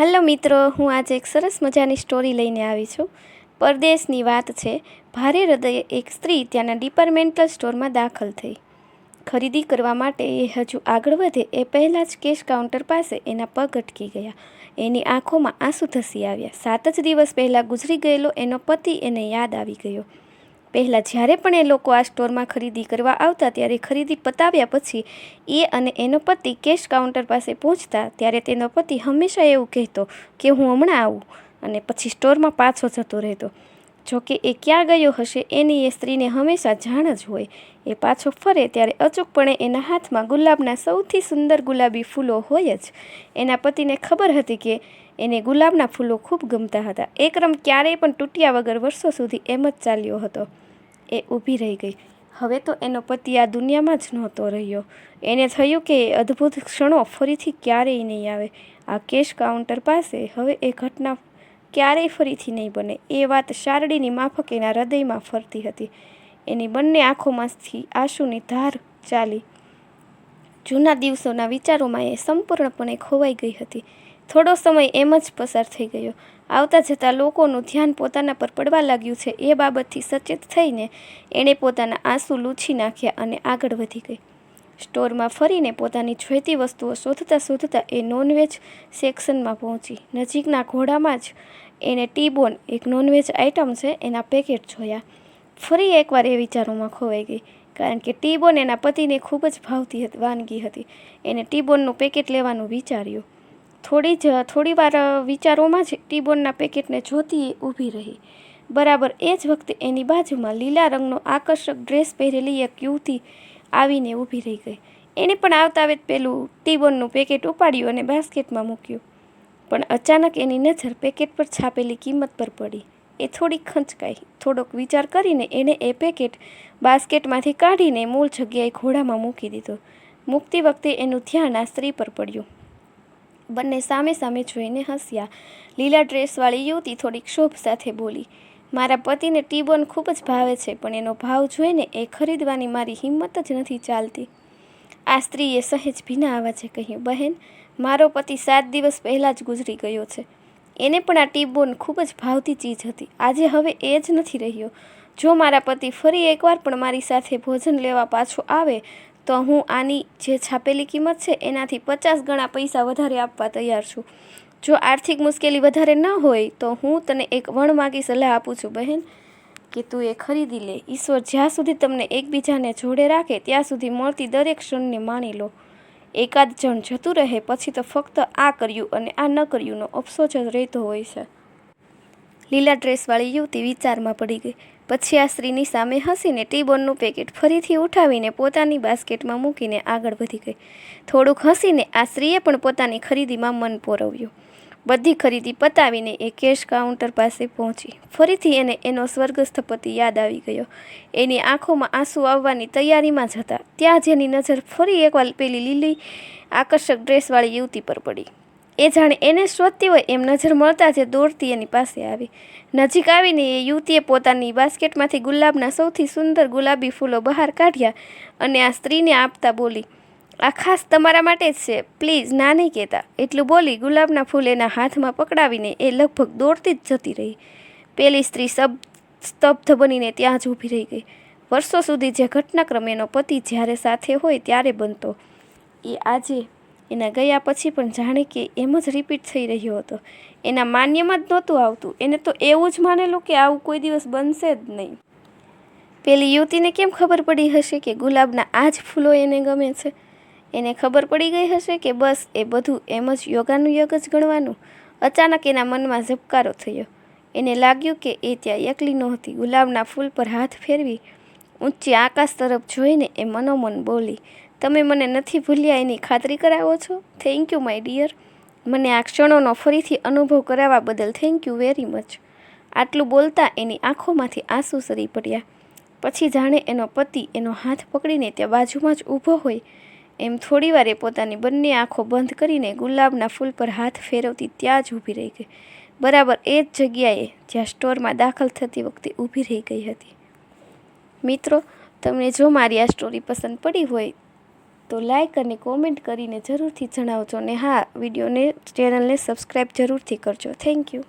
Hello મિત્રો, હું આજે એક સરસ મજાની સ્ટોરી લઈને આવી છું. પરદેશની વાત છે, ભારે હૃદયે એક સ્ત્રી ત્યાંના ડિપાર્ટમેન્ટલ સ્ટોરમાં દાખલ થઈ. ખરીદી કરવા માટે એ હજુ આગળ વધે એ પહેલાં જ કેશ કાઉન્ટર પાસે એના પગ અટકી ગયા. એની આંખોમાં આંસુ ધસી આવ્યા. સાત જ દિવસ પહેલાં ગુજરી ગયેલો એનો પતિ એને યાદ આવી ગયો. પહેલાં જ્યારે પણ એ લોકો આ સ્ટોરમાં ખરીદી કરવા આવતા ત્યારે ખરીદી પતાવ્યા પછી એ અને એનો પતિ કેશ કાઉન્ટર પાસે પહોંચતા ત્યારે તેનો પતિ હંમેશા એવું કહેતો કે હું હમણાં આવું અને પછી સ્ટોરમાં પાછો જતો રહેતો. જોકે એ ક્યાં ગયો હશે એની એ સ્ત્રીને હંમેશા જાણ જ હોય. એ પાછો ફરે ત્યારે અચૂકપણે એના હાથમાં ગુલાબના સૌથી સુંદર ગુલાબી ફૂલો હોય જ. એના પતિને ખબર હતી કે એને ગુલાબના ફૂલો ખૂબ ગમતા હતા. એ ક્રમ ક્યારેય પણ તૂટ્યા વગર વર્ષો સુધી એમ જ ચાલ્યો હતો. એ ઊભી રહી ગઈ. હવે તો એનો પતિ આ દુનિયામાં જ નહોતો રહ્યો. એને થયું કે એ અદ્ભુત ક્ષણો ફરીથી ક્યારેય નહીં આવે. આ કેશ કાઉન્ટર પાસે હવે એ ઘટના ક્યારેય ફરીથી નહીં બને. એ વાત શારડીની માફક એના હૃદયમાં ફરતી હતી. એની બંને આંખોમાંથી આંસુની ધાર ચાલી. જૂના દિવસોના વિચારોમાં એ સંપૂર્ણપણે ખોવાઈ ગઈ હતી. થોડો સમય એમ જ પસાર થઈ ગયો. આવતા જતાં લોકોનું ધ્યાન પોતાના પર પડવા લાગ્યું છે. એ બાબતથી સચેત થઈને એણે પોતાના આંસુ લૂછી નાખ્યા અને આગળ વધી ગઈ. સ્ટોરમાં ફરીને પોતાની જોઈતી વસ્તુઓ શોધતા શોધતા એ નોનવેજ સેક્શનમાં પહોંચી. નજીકના ઘોડામાં જ એણે ટીબોન, એક નોનવેજ આઇટમ છે, એના પેકેટ જોયા. ફરી એકવાર એ વિચારોમાં ખોવાઈ ગઈ, કારણ કે ટીબોન એના પતિને ખૂબ જ ભાવતી વાનગી હતી. એને ટીબોનનું પેકેટ લેવાનું વિચાર્યું. થોડી જ, થોડી વાર વિચારોમાં જ ટીબોનના પેકેટને જોતી ઊભી રહી. બરાબર એ જ વખતે એની બાજુમાં લીલા રંગનો આકર્ષક ડ્રેસ પહેરેલી એક યુવતી આવીને ઊભી રહી ગઈ. એણે પણ આવતા આવે પેલું ટીબોનનું પેકેટ ઉપાડ્યું અને બાસ્કેટમાં મૂક્યું. પણ અચાનક એની નજર પેકેટ પર છાપેલી કિંમત પર પડી. એ થોડી ખંચકાઈ. થોડોક વિચાર કરીને એણે એ પેકેટ બાસ્કેટમાંથી કાઢીને મૂળ જગ્યાએ ઘોડામાં મૂકી દીધો. મૂકતી વખતે એનું ધ્યાન આ સ્ત્રી પર પડ્યું. બંને સામે સામે જોઈને હસ્યા. લીલા ડ્રેસવાળી યુવતી થોડીક શોભ સાથે બોલી, મારા પતિને ટીબોન ખૂબ જ ભાવે છે, પણ એનો ભાવ જોઈને એ ખરીદવાની મારી હિંમત જ નથી ચાલતી. આ સ્ત્રીએ સહેજ ભીના અવાજે કહ્યું, બહેન, મારો પતિ સાત દિવસ પહેલાં જ ગુજરી ગયો છે. એને પણ આ ટીબોન ખૂબ જ ભાવતી ચીજ હતી. આજે હવે એ જ નથી રહ્યો. જો મારા પતિ ફરી એકવાર પણ મારી સાથે ભોજન લેવા પાછો આવે તો હું આની જે છાપેલી કિંમત છે, એનાથી પચાસ ગણા પૈસા વધારે આપવા તૈયાર છું. જો આર્થિક મુશ્કેલી વધારે ન હોય, તો હું તને એક વણમાગી સલાહ આપું છું, બહેન, કે તું એ ખરીદી લે. ઈશ્વર જ્યાં સુધી તમને એકબીજાને જોડે રાખે, ત્યાં સુધી મળતી દરેક ક્ષણને માણી લો. એકાદ જણ જતું રહે, પછી તો ફક્ત આ કર્યું અને આ ન કર્યુંનો અફસોસ જ રહેતો હોય છે. લીલા ડ્રેસવાળી યુવતી વિચારમાં પડી ગઈ. પછી આ સ્ત્રીની સામે હસીને ટીબોનનું પેકેટ ફરીથી ઉઠાવીને પોતાની બાસ્કેટમાં મૂકીને આગળ વધી ગઈ. થોડુંક હસીને આ સ્ત્રીએ પણ પોતાની ખરીદીમાં મન પોરવ્યું. બધી ખરીદી પતાવીને એ કેશ કાઉન્ટર પાસે પહોંચી. ફરીથી એને એનો સ્વર્ગસ્થ પતિ યાદ આવી ગયો. એની આંખોમાં આંસુ આવવાની તૈયારીમાં જ હતા. ત્યાં જેની નજર ફરી એકવાર પેલી લીલી, આકર્ષક ડ્રેસવાળી યુવતી પર પડી. એ જાણે એને શોધતી હોય એમ નજર મળતા જ દોડતી એની પાસે આવી. નજીક આવીને એ યુવતીએ પોતાની બાસ્કેટમાંથી ગુલાબના સૌથી સુંદર ગુલાબી ફૂલો બહાર કાઢ્યા અને આ સ્ત્રીને આપતા બોલી, આ ખાસ તમારા માટે જ છે, પ્લીઝ, ના નહીં કહેતા. એટલું બોલી ગુલાબના ફૂલ એના હાથમાં પકડાવીને એ લગભગ દોડતી જ જતી રહી. પેલી સ્ત્રી સબ, સ્તબ્ધ બનીને ત્યાં જ ઊભી રહી ગઈ. વર્ષો સુધી જે ઘટનાક્રમ એનો પતિ જ્યારે સાથે હોય ત્યારે બનતો. એ આજે એના ગયા પછી પણ જાણે કે એમ જ રિપીટ થઈ રહ્યો હતો. એના માન્યમાં જ નહોતું આવતું. એને તો એવું જ માનેલું કે આવું કોઈ દિવસ બનશે જ નહીં. પેલી યુવતીને કેમ ખબર પડી હશે કે ગુલાબના આ જ ફૂલો એને ગમે છે? એને ખબર પડી ગઈ હશે કે બસ એ બધું એમ જ યોગાનું યોગ જ ગણવાનું. અચાનક એના મનમાં ઝબકારો થયો. એને લાગ્યું કે એ ત્યાં એકલી નહોતી. ગુલાબના ફૂલ પર હાથ ફેરવી ઊંચી આકાશ તરફ જોઈને એ મનોમન બોલી તમે મને નથી ભૂલ્યા એની ખાતરી કરાવો છો? થેન્ક યુ માય ડિયર મને આ ક્ષણોનો ફરીથી અનુભવ કરાવવા બદલ થેન્ક યુ વેરી મચ આટલું બોલતા એની આંખોમાંથી આંસુ સરી પડ્યા. પછી જાણે એનો પતિ એનો હાથ પકડીને ત્યાં બાજુમાં જ ઊભો હોય. એમ થોડીવાર એ પોતાની બંને આંખો બંધ કરીને ગુલાબના ફૂલ પર હાથ ફેરવતી ત્યાં જ ઊભી રહી ગઈ. બરાબર એ જ જગ્યાએ જ્યાં સ્ટોરમાં દાખલ થતી વખતે ઊભી રહી ગઈ હતી. મિત્રો, તમને જો મારી આ સ્ટોરી પસંદ પડી હોય તો લાઇક અને કોમેન્ટ કરીને જરૂરથી જણાવજો ને હા, વિડીયોને, ચેનલને સબસ્ક્રાઈબ જરૂરથી કરજો. Thank you.